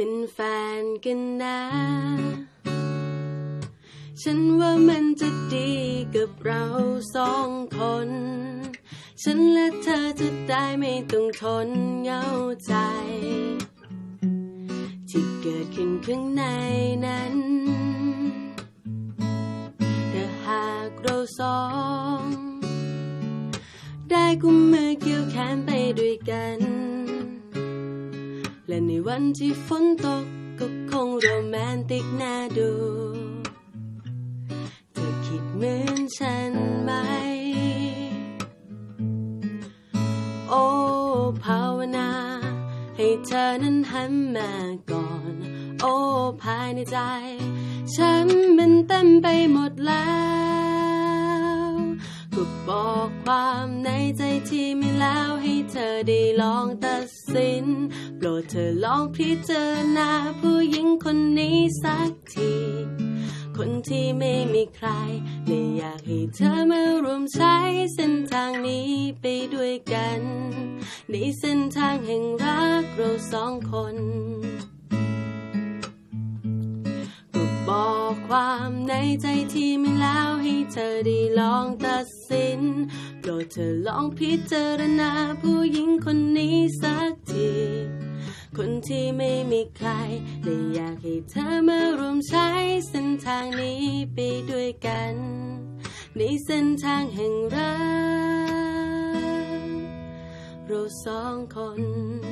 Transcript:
เป็นแฟนกันนะ ฉันว่ามันจะดีกับเราสองคน ฉันและเธอจะได้ไม่ต้องทนเหงาใจ ที่เกิดขึ้นข้างในนั้นแต่หากเราสอง ได้กุมมือเกี่ยวแขนไปด้วยกัน และในวันที่ฝนตกก็คงโรแมนติกน่าดูเธอคิดเหมือนฉันไหม โอ้ภาวนา ให้เธอนั้นหันมาก่อน โอ้ภายในใจ ฉันมันเต็มไปหมดแล้ว ก็บอกความในใจที่มีแล้วให้เธอได้ลองตัดสิน โปรดเธอลองพิจารณาผู้หญิงคนนี้สักที คนที่ไม่มีใครเลยอยากให้เธอมารวมใช้เส้นทางนี้ไปด้วยกัน ในเส้นทางแห่งรักเราสองคน ความในใจที่มีแล้วให้เธอได้ลองตัดสิน โปรดเธอลองพิจารณาผู้หญิงคนนี้สักที คนที่ไม่มีใครเลยอยากให้เธอมารวมใช้เส้นทางนี้ไปด้วยกัน ในเส้นทางแห่งรักเราสองคน